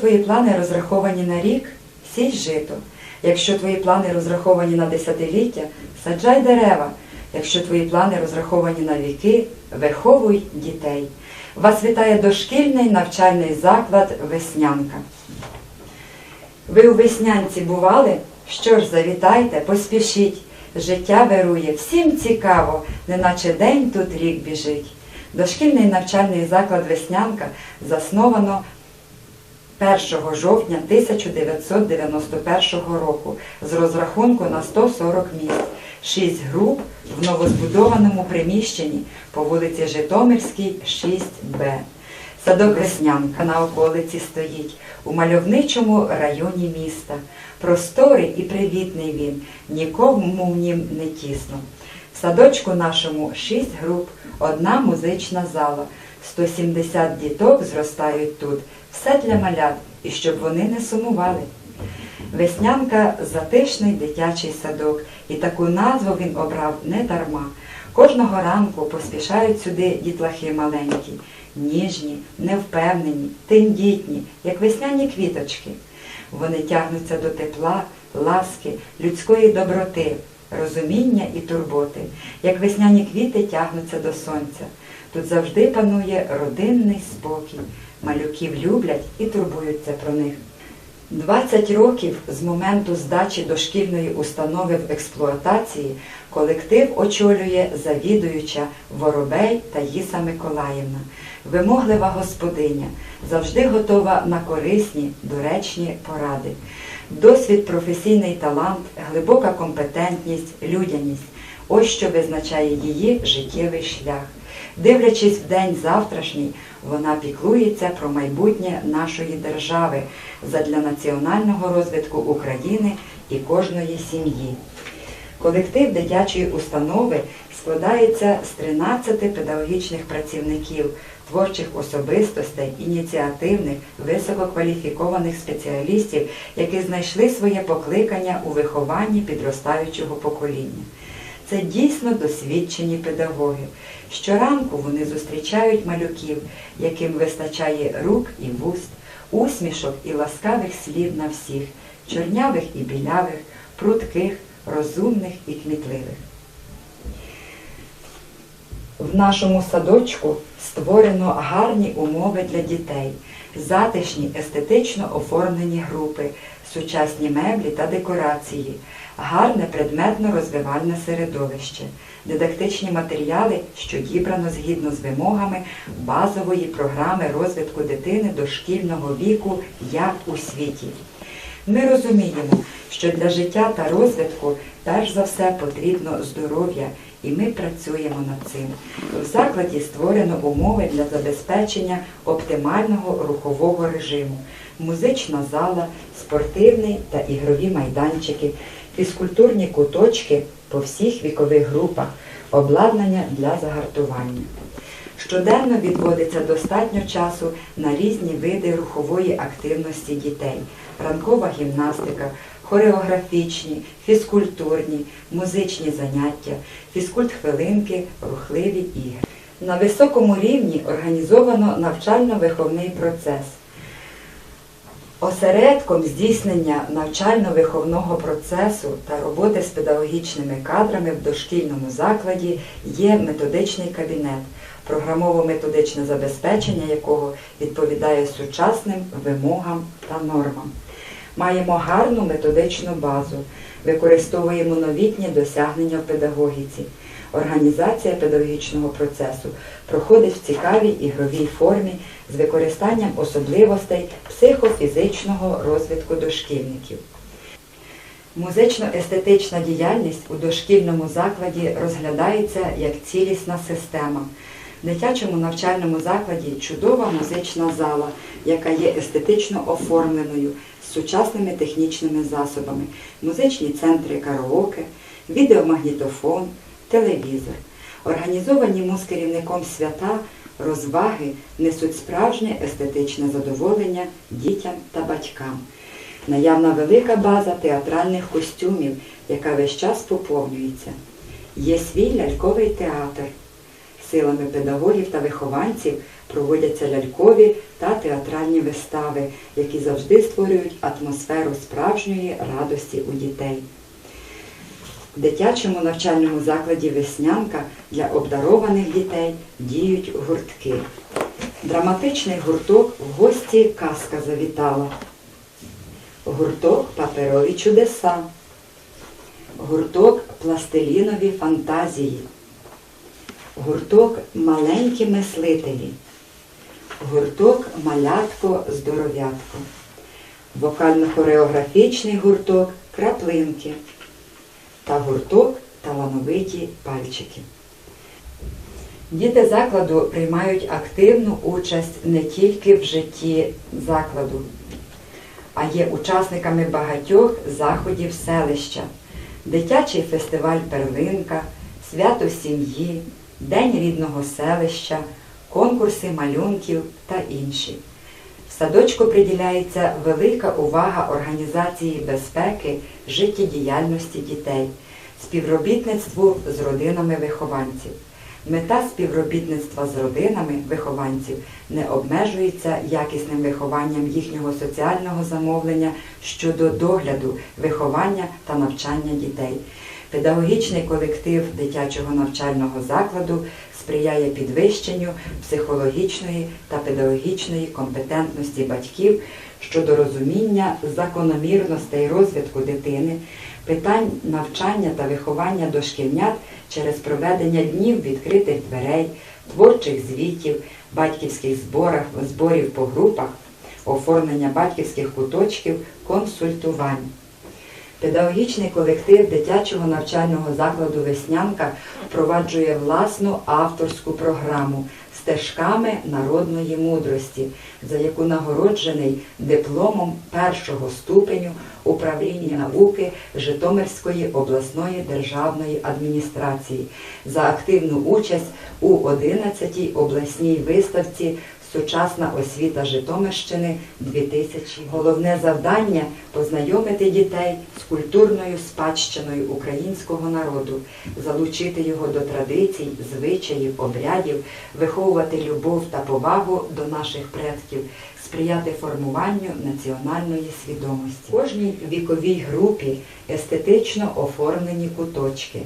Твої плани розраховані на рік, сій жито. Якщо твої плани розраховані на десятиліття, саджай дерева. Якщо твої плани розраховані на віки, виховуй дітей. Вас вітає дошкільний навчальний заклад Веснянка. Ви у Веснянці бували? Що ж, завітайте, поспішіть. Життя вирує, всім цікаво, неначе день тут рік біжить. Дошкільний навчальний заклад Веснянка засновано 1 жовтня 1991 року з розрахунку на 140 місць, 6 груп в новозбудованому приміщенні по вулиці Житомирській, 6Б. Садок Веснянка на околиці стоїть у мальовничому районі міста. Просторий і привітний він, нікому в нім не тісно. В садочку нашому 6 груп, одна музична зала. 170 діток зростають тут. Все для малят, і щоб вони не сумували. Веснянка затишний дитячий садок, і таку назву він обрав не дарма. Кожного ранку поспішають сюди дітлахи маленькі, ніжні, невпевнені, тендітні, як весняні квіточки. Вони тягнуться до тепла, ласки, людської доброти, розуміння і турботи, як весняні квіти тягнуться до сонця. Тут завжди панує родинний спокій. Малюків люблять і турбуються про них. 20 років з моменту здачі дошкільної установи в експлуатації колектив очолює завідуюча Воробей Таїса Миколаївна, вимоглива господиня, завжди готова на корисні, доречні поради. Досвід, професійний талант, глибока компетентність, людяність ось що визначає її життєвий шлях. Дивлячись в день завтрашній, вона піклується про майбутнє нашої держави задля національного розвитку України і кожної сім'ї. Колектив дитячої установи складається з 13 педагогічних працівників, творчих особистостей, ініціативних, висококваліфікованих спеціалістів, які знайшли своє покликання у вихованні підростаючого покоління. Це дійсно досвідчені педагоги. Щоранку вони зустрічають малюків, яким вистачає рук і вуст, усмішок і ласкавих слів на всіх, чорнявих і білявих, прутких, розумних і кмітливих. В нашому садочку створено гарні умови для дітей, затишні, естетично оформлені групи, сучасні меблі та декорації, гарне предметно-розвивальне середовище, дидактичні матеріали, що дібрано згідно з вимогами базової програми розвитку дитини дошкільного віку як у світі. Ми розуміємо, що для життя та розвитку перш за все потрібно здоров'я, і ми працюємо над цим. В закладі створено умови для забезпечення оптимального рухового режиму, музична зала, спортивний та ігрові майданчики, фізкультурні куточки по всіх вікових групах, обладнання для загартування. Щоденно відводиться достатньо часу на різні види рухової активності дітей, ранкова гімнастика, хореографічні, фізкультурні, музичні заняття, фізкульт-хвилинки, рухливі ігри. На високому рівні організовано навчально-виховний процес. Осередком здійснення навчально-виховного процесу та роботи з педагогічними кадрами в дошкільному закладі є методичний кабінет, програмово-методичне забезпечення якого відповідає сучасним вимогам та нормам. Маємо гарну методичну базу, використовуємо новітні досягнення в педагогіці. Організація педагогічного процесу проходить в цікавій ігровій формі з використанням особливостей психофізичного розвитку дошкільників. Музично-естетична діяльність у дошкільному закладі розглядається як цілісна система. В дитячому навчальному закладі чудова музична зала, яка є естетично оформленою з сучасними технічними засобами, музичні центри караоке, відеомагнітофон, телевізор. Організовані музкерівником свята, розваги несуть справжнє естетичне задоволення дітям та батькам. Наявна велика база театральних костюмів, яка весь час поповнюється. Є свій ляльковий театр. Силами педагогів та вихованців проводяться лялькові та театральні вистави, які завжди створюють атмосферу справжньої радості у дітей. В дитячому навчальному закладі Веснянка для обдарованих дітей діють гуртки. Драматичний гурток в гості казка завітала. Гурток паперові чудеса. Гурток пластилінові фантазії. Гурток маленькі мислителі. Гурток малятко здоров'ятко. Вокально-хореографічний гурток краплинки та гурток талановиті пальчики. Діти закладу приймають активну участь не тільки в житті закладу, а є учасниками багатьох заходів селища, дитячий фестиваль Перлинка, свято сім'ї, День рідного селища, конкурси малюнків та інші. В садочку приділяється велика увага організації безпеки життєдіяльності дітей, співробітництву з родинами вихованців. Мета співробітництва з родинами вихованців не обмежується якісним вихованням їхнього соціального замовлення щодо догляду, виховання та навчання дітей. Педагогічний колектив дитячого навчального закладу сприяє підвищенню психологічної та педагогічної компетентності батьків щодо розуміння закономірностей розвитку дитини, питань навчання та виховання дошкільнят через проведення днів відкритих дверей, творчих звітів, батьківських зборах, зборів по групах, оформлення батьківських куточків, консультувань. Педагогічний колектив дитячого навчального закладу Веснянка впроваджує власну авторську програму стежками народної мудрості, за яку нагороджений дипломом першого ступеню управління науки Житомирської обласної державної адміністрації. За активну участь у 11-й обласній виставці Сучасна освіта Житомирщини 2000. Головне завдання познайомити дітей з культурною спадщиною українського народу, залучити його до традицій, звичаїв, обрядів, виховувати любов та повагу до наших предків, сприяти формуванню національної свідомості. Кожній віковій групі естетично оформлені куточки.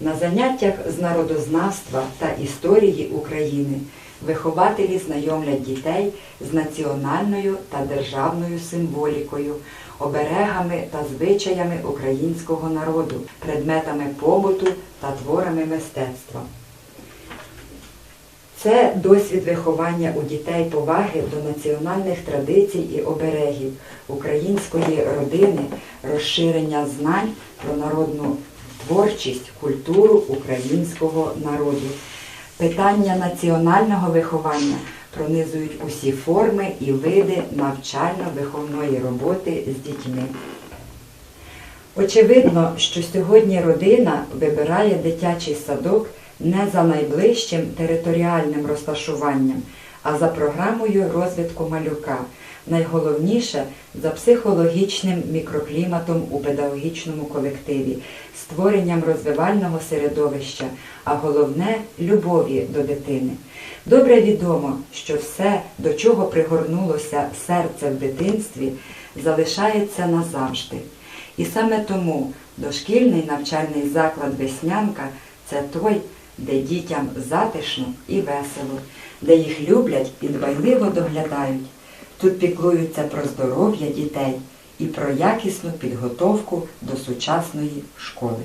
На заняттях з народознавства та історії України вихователі знайомлять дітей з національною та державною символікою, оберегами та звичаями українського народу, предметами побуту та творами мистецтва. Це досвід виховання у дітей поваги до національних традицій і оберегів української родини, розширення знань про народну творчість, культуру українського народу. Питання національного виховання пронизують усі форми і види навчально-виховної роботи з дітьми. Очевидно, що сьогодні родина вибирає дитячий садок не за найближчим територіальним розташуванням, а за програмою розвитку малюка. Найголовніше за психологічним мікрокліматом у педагогічному колективі, створенням розвивального середовища, а головне любові до дитини. Добре відомо, що все, до чого пригорнулося серце в дитинстві, залишається назавжди. І саме тому дошкільний навчальний заклад Веснянка це той, де дітям затишно і весело, де їх люблять і дбайливо доглядають. Тут піклуються про здоров'я дітей і про якісну підготовку до сучасної школи.